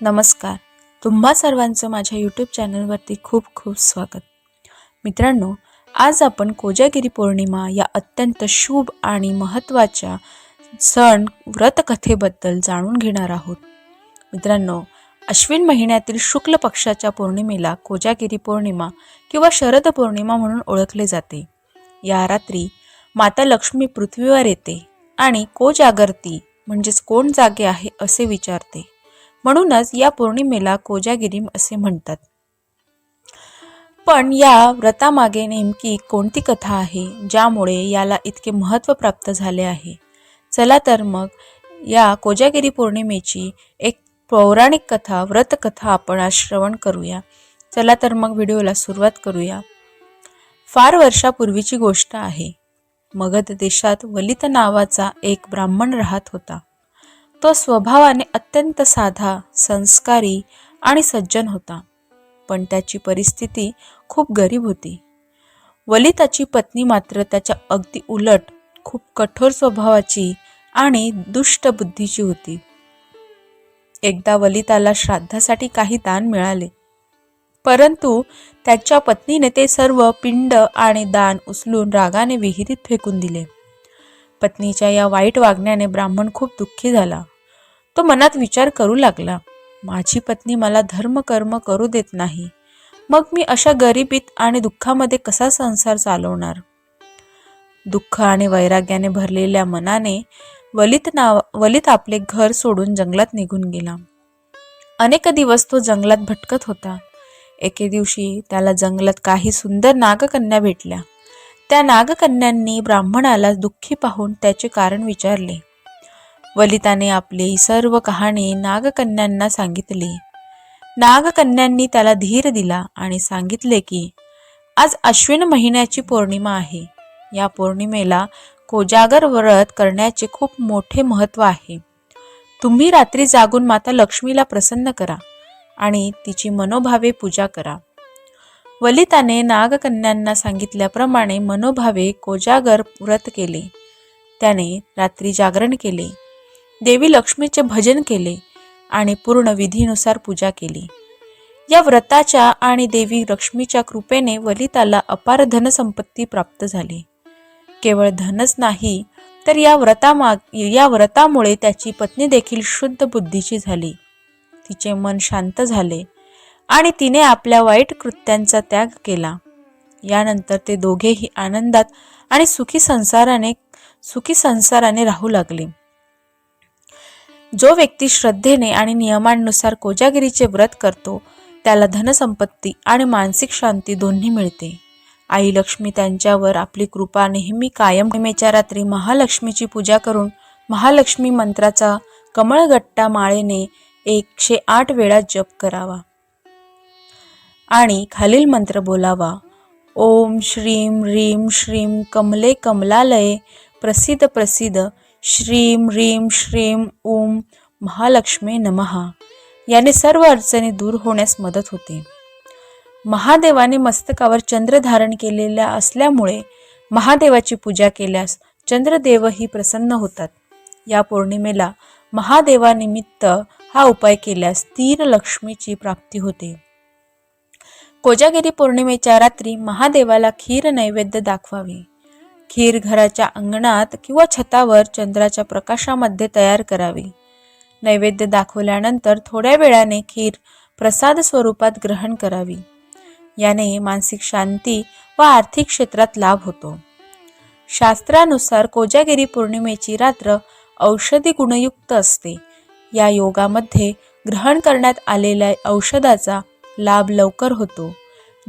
नमस्कार. तुम्हा सर्वांचं माझ्या यूट्यूब चॅनलवरती खूप खूप स्वागत. मित्रांनो आज आपण कोजागिरी पौर्णिमा या अत्यंत शुभ आणि महत्त्वाच्या सण व्रतकथेबद्दल जाणून घेणार आहोत. मित्रांनो अश्विन महिन्यातील शुक्ल पक्षाच्या पौर्णिमेला कोजागिरी पौर्णिमा किंवा शरद पौर्णिमा म्हणून ओळखले जाते. या रात्री माता लक्ष्मी पृथ्वीवर येते आणि कोजागरती म्हणजेच कोण जागे आहे असे विचारते. म्हणूनच या पौर्णिमेला कोजागिरीम असे म्हणतात. पण या व्रतामागे नेमकी कोणती कथा आहे ज्यामुळे याला इतके महत्त्व प्राप्त झाले आहे? चला तर मग या कोजागिरी पौर्णिमेची एक पौराणिक कथा व्रतकथा आपण आज श्रवण करूया. चला तर मग व्हिडिओला सुरुवात करूया. फार वर्षापूर्वीची गोष्ट आहे. मगध देशात वलित नावाचा एक ब्राह्मण राहत होता. तो स्वभावाने अत्यंत साधा संस्कारी आणि सज्जन होता. पण त्याची परिस्थिती खूप गरीब होती. वलिताची पत्नी मात्र त्याच्या अगदी उलट खूप कठोर स्वभावाची आणि दुष्ट बुद्धीची होती. एकदा वलिताला श्राद्धासाठी काही दान मिळाले. परंतु त्याच्या पत्नीने ते सर्व पिंड आणि दान उचलून रागाने विहिरीत फेकून दिले. पत्नीच्या या वाईट वागण्याने ब्राह्मण खूप दुःखी झाला. तो मनात विचार करू लागला. माझी पत्नी मला धर्म कर्म करू देत नाही. मग मी अशा गरिबीत आणि दुःखामध्ये कसा संसार चालवणार? दुःख आणि वैराग्याने भरलेल्या मनाने वलित नाव वलित आपले घर सोडून जंगलात निघून गेला. अनेक दिवस तो जंगलात भटकत होता. एके दिवशी त्याला जंगलात काही सुंदर नागकन्या भेटल्या. त्या नागकन्यांनी ब्राह्मणाला दुःखी पाहून त्याचे कारण विचारले. वलिताने आपली सर्व कहाणी नागकन्यांना सांगितली. नागकन्यांनी त्याला धीर दिला आणि सांगितले की आज अश्विन महिन्याची पौर्णिमा आहे. या पौर्णिमेला कोजागर व्रत करण्याचे खूप मोठे महत्त्व आहे. तुम्ही रात्री जागून माता लक्ष्मीला प्रसन्न करा आणि तिची मनोभावे पूजा करा. वलिताने नागकन्यांना सांगितल्याप्रमाणे मनोभावे कोजागर व्रत केले. त्याने रात्री जागरण केले. देवी लक्ष्मीचे भजन केले आणि पूर्ण विधीनुसार पूजा केली. या व्रताच्या आणि देवी लक्ष्मीच्या कृपेने वलिताला अपार धनसंपत्ती प्राप्त झाली. केवळ धनच नाही तर या व्रतामाग या व्रतामुळे त्याची पत्नी देखील शुद्ध बुद्धीची झाली. तिचे मन शांत झाले आणि तिने आपल्या वाईट कृत्यांचा त्याग केला. यानंतर ते दोघेही आनंदात आणि सुखी संसाराने सुखी संसाराने राहू लागले. जो व्यक्ती श्रद्धेने आणि नियमांनुसार कोजागिरीचे व्रत करतो त्याला धनसंपत्ती आणि मानसिक शांती दोन्ही मिळते. आई लक्ष्मी त्यांच्यावर आपली कृपा नेहमी कायम नेहमीच्या रात्री महालक्ष्मीची पूजा करून महालक्ष्मी मंत्राचा कमळगट्टा माळेने एकशे आठ वेळा जप करावा. आणि खालील मंत्र बोलावा. ओम श्रीम रीम श्रीम कमले कमलालये प्रसिद्ध प्रसिद्ध श्रीम रीम श्रीम ओम महालक्ष्मी नमहा याने सर्व अडचणी दूर होण्यास मदत होते. महादेवाने मस्तकावर चंद्र धारण केलेल्या असल्यामुळे महादेवाची पूजा केल्यास चंद्रदेवही प्रसन्न होतात. या पौर्णिमेला महादेवानिमित्त हा उपाय केल्यास तीन लक्ष्मीची प्राप्ती होते. कोजागिरी पौर्णिमेच्या रात्री महादेवाला खीर नैवेद्य दाखवावे. खीर घराच्या अंगणात किंवा छतावर चंद्राच्या प्रकाशामध्ये तयार करावी. नैवेद्य दाखवल्यानंतर थोड्या वेळाने खीर प्रसाद स्वरूपात ग्रहण करावी. याने मानसिक शांती व आर्थिक क्षेत्रात लाभ होतो. शास्त्रानुसार कोजागिरी पौर्णिमेची रात्र औषधी गुणयुक्त असते. या योगामध्ये ग्रहण करण्यात आलेल्या औषधाचा लाभ लवकर होतो.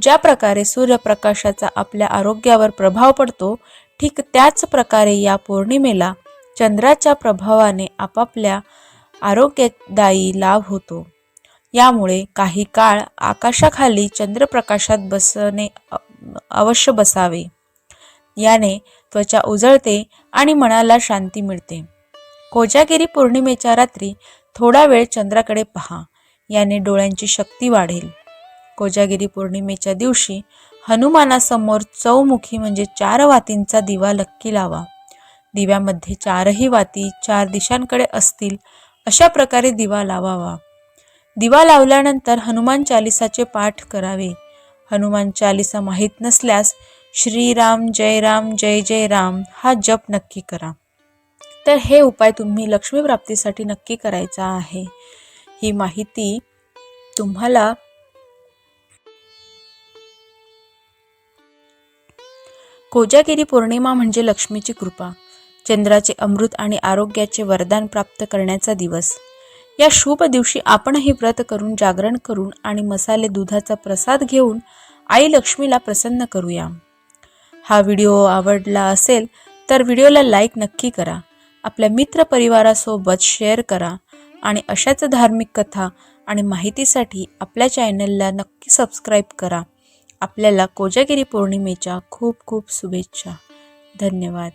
ज्या प्रकारे सूर्यप्रकाशाचा आपल्या आरोग्यावर प्रभाव पडतो ठीक त्याच प्रकारे या पौर्णिमेला चंद्राच्या प्रभावाने आपापल्या आरोग्यदायी लाभ होतो. यामुळे काही काळ आकाशाखाली चंद्रप्रकाशात बसणे अवश्य बसावे. याने त्वचा उजळते आणि मनाला शांती मिळते. कोजागिरी पौर्णिमेच्या रात्री थोडा वेळ चंद्राकडे पहा. याने डोळ्यांची शक्ती वाढेल. कोजागिरी पौर्णिमेच्या दिवशी हनुमानासमोर चौमुखी म्हणजे चार वातींचा दिवा लक्की लावा. दिव्यामध्ये चारही वाती चार दिशांकडे असतील अशा प्रकारे दिवा लावावा. दिवा लावल्यानंतर हनुमान चालिसाचे पाठ करावे. हनुमान चालिसा माहीत नसल्यास श्रीराम जय राम जय जय राम हा जप नक्की करा. तर हे उपाय तुम्ही लक्ष्मी प्राप्तीसाठी नक्की करायचा आहे. ही माहिती तुम्हाला कोजागिरी पौर्णिमा म्हणजे लक्ष्मीची कृपा चंद्राचे अमृत आणि आरोग्याचे वरदान प्राप्त करण्याचा दिवस. या शुभ दिवशी आपणही व्रत करून जागरण करून आणि मसाले दुधाचा प्रसाद घेऊन आई लक्ष्मीला प्रसन्न करूया. हा व्हिडिओ आवडला असेल तर व्हिडिओला लाईक नक्की करा आपल्या मित्रपरिवारासोबत शेअर करा आणि अशाच धार्मिक कथा आणि माहितीसाठी आपल्या चॅनलला नक्की सबस्क्राईब करा. आपल्याला कोजागिरी पौर्णिमेच्या खूप खूप शुभेच्छा. धन्यवाद.